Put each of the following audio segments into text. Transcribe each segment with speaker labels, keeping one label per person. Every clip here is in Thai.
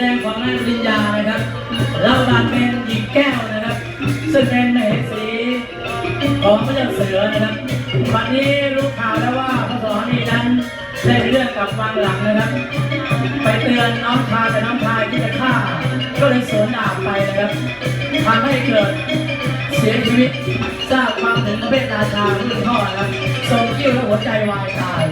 Speaker 1: ดงของนายปริญญานะครับเราบาดเป็นหญิงแก้วนะครับ ซึ่งเป็นมเหสีของพระเจ้าเสือนะครับวันนี้รู้ข่าวแล้วว่าพระสวนีนั้นได้เรื่องกับวังหลังนะครับ ไปเตือนน้องชายแต่น้องชายที่จะฆ่า ก็เลยสวนดาบไปนะครับทำให้เกิดเสียชีวิตทราบความถึงพระเวทราชารุ่นพ่อนะครับทรงกิ้วและหัวใจวายตาย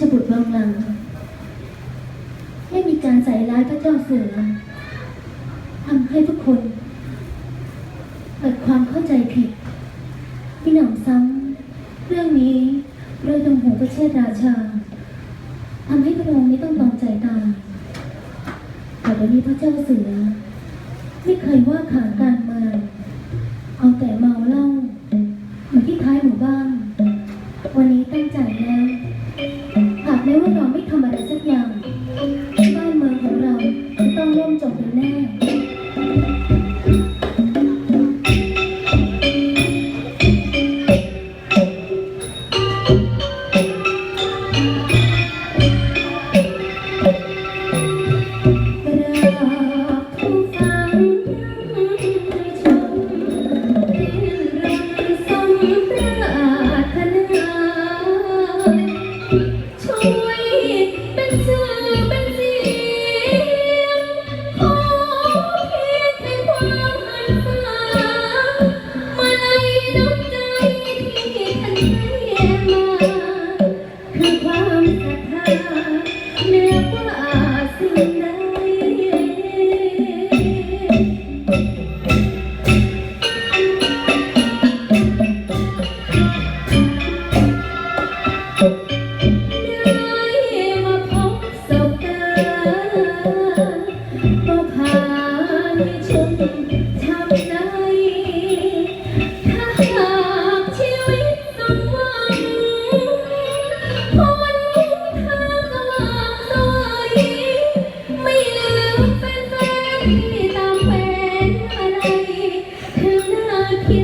Speaker 2: ชบุตรวังหลังได้มีการใส่ร้ายพระเจ้าเสือทำให้ทุกคนเกิดความเข้าใจผิดมีหนำซ้ำเรื่องนี้โดยตรงหูพระเชษราชาทำให้พระองค์นี้ต้องตองใจตายแต่วันนี้พระเจ้าเสือไม่เคยว่าขานการเมืองเอาแต่เมาเหล้าอยู่ที่ท้ายหมู่บ้านวันนี้ตั้งใจแล้ว หากแม้ว่าเราไม่ทำอะไรสักอย่าง ขาที่ฉันทำดถ้าหา
Speaker 1: กชีวิตสมหวั
Speaker 2: งพ้นทางสว่างสวไม่ลืมเป็นแฟนตามแฟนอะไรถึ
Speaker 3: งน้าเพี